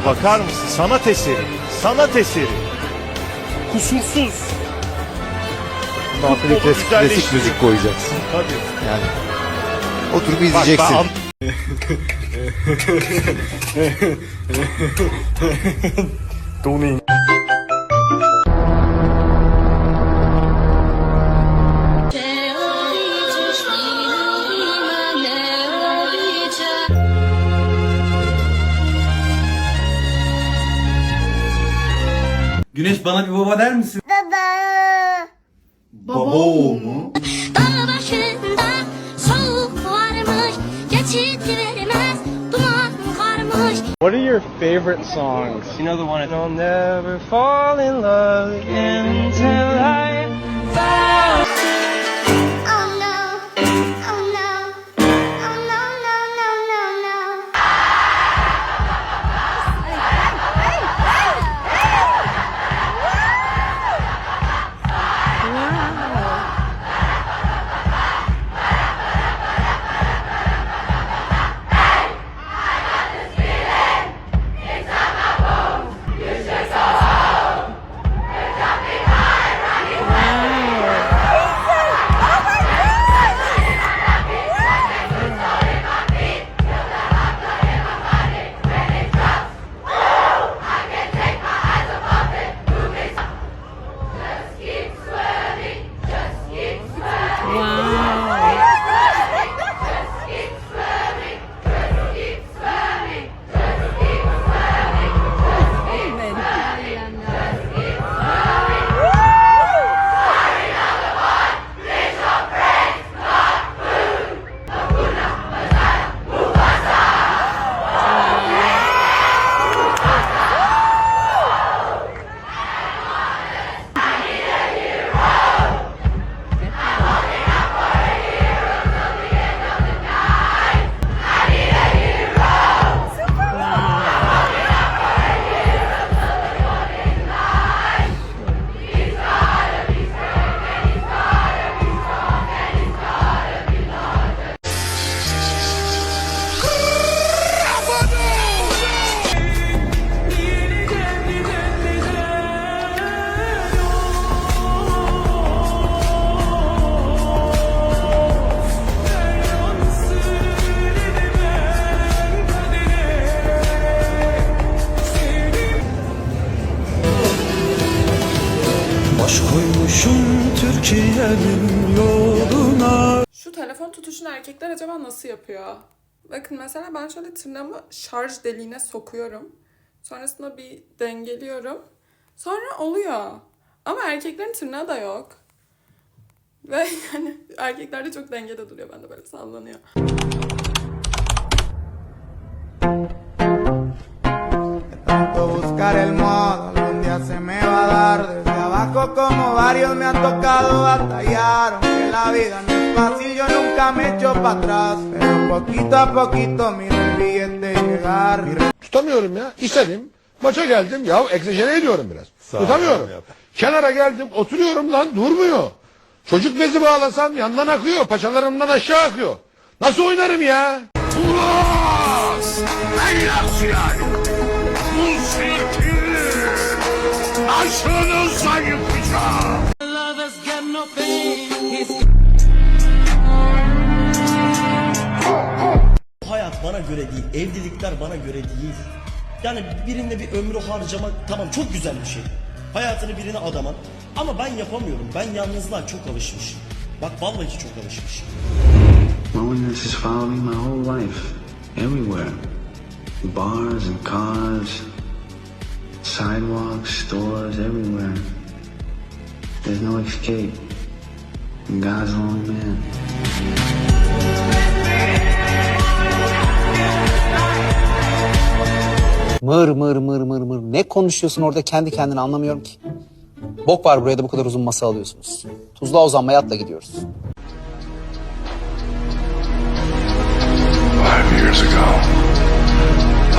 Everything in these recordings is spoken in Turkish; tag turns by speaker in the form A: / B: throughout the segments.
A: pasa bakar mısın? Sanat eseri. Sanat eseri. Kusursuz. Futbolu
B: klasik, klasik müzik koyacaksın.
A: Tabii.
B: Yani oturup
A: Bak,
B: izleyeceksin.
A: ben an-
C: Güneş bana bir baba der misin?
D: Dağ başında soğuk varmış, geçit vermez, duman varmış.
E: What are your favorite songs? You know the one I'll never fall in love again
F: Türkiye'nin yoluna
G: Şu telefon tutuşunu erkekler acaba nasıl yapıyor? Bakın mesela ben şöyle tırnağımı şarj deliğine sokuyorum. Sonrasında bir dengeliyorum. Sonra oluyor. Ama erkeklerin tırnağı da yok. Ve yani erkeklerde çok dengede duruyor. Bende böyle sallanıyor.
H: buscar el modo, algún día se me va a dar abajo como varios me han tocado batallar, aunque la vida no es fácil, yo nunca me echo para atrás, pero poquito a poquito miro el billete llegar.
I: Tutamıyorum ya. İstedim. Maça geldim. Ya egzajere ediyorum biraz. Tutamıyorum. Kenara geldim. Oturuyorum lan. Durmuyor. Çocuk bezi bağlasam yandan akıyor. Paçalarımdan aşağı akıyor. Nasıl oynarım ya? Ulas! Eylak yani. Aşınıza yıkacağım.
F: Hayat bana göre değil, evlilikler bana göre değil. Yani birinde bir ömrü harcamak tamam çok güzel bir şey. Hayatını birine adamak. Ama ben yapamıyorum. Ben yalnızlığa çok alışmışım. Bak vallahi çok alışmışım.
J: Loneliness has followed me my whole life, everywhere. Bars and cars, sidewalks, stores, everywhere. There's no escape. And God's the only man.
K: Mır mır mır mır mır. Ne konuşuyorsun orada kendi kendine anlamıyorum ki. Bok var buraya da bu kadar uzun masa alıyorsunuz. Tuzla uzanmaya atla gidiyoruz.
J: Five years ago,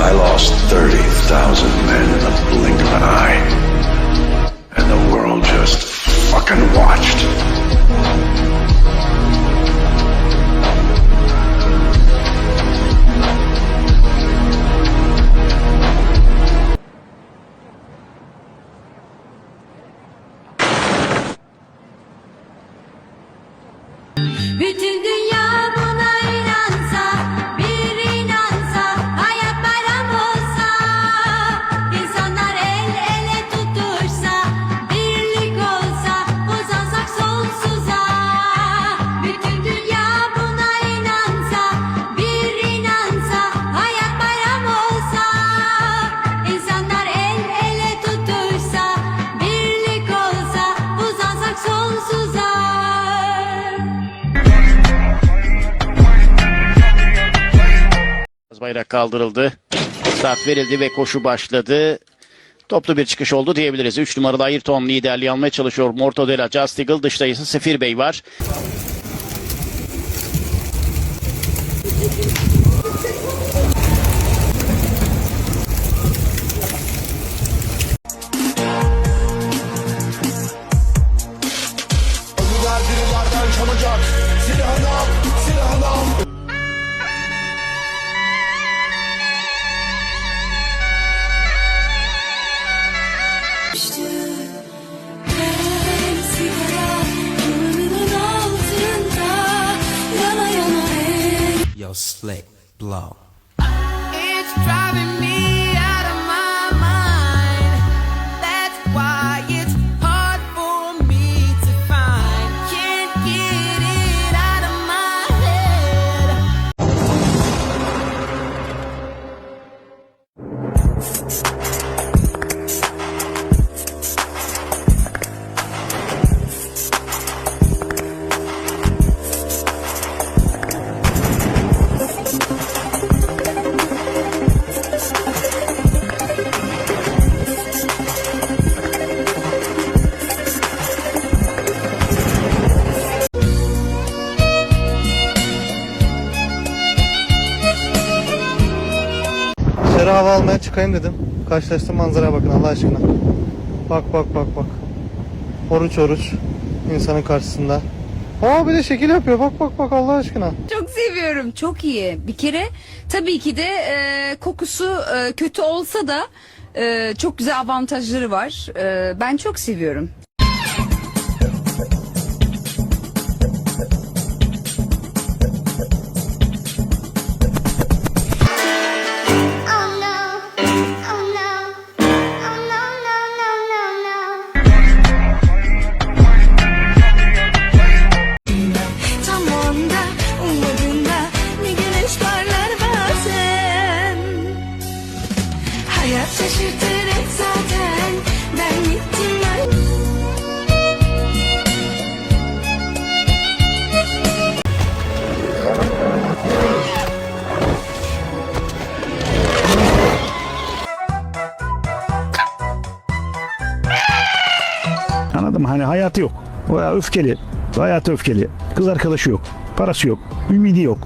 J: I lost 30,000 men in the blink of an eye. And the world just fucking watched.
L: Bayrak kaldırıldı. Start verildi ve koşu başladı. Toplu bir çıkış oldu diyebiliriz. 3 numaralı Ayrton liderliği almaya çalışıyor. Mortadella, Just Eagle dışta ise Sefir Bey var.
E: Slick, blow.
B: Dışarı hava almaya çıkayım dedim. Karşılaştım manzaraya bakın Allah aşkına. Bak bak bak bak. Oruç oruç. insanın karşısında. Aa bir de şekil yapıyor. Bak bak bak Allah aşkına.
M: Çok seviyorum. Çok iyi. Bir kere tabii ki de e, kokusu e, kötü olsa da e, çok güzel avantajları var. E, ben çok seviyorum.
A: Hayatı yok. Ya öfkeli. Hayatı öfkeli. Kız arkadaşı yok. Parası yok. Ümidi yok.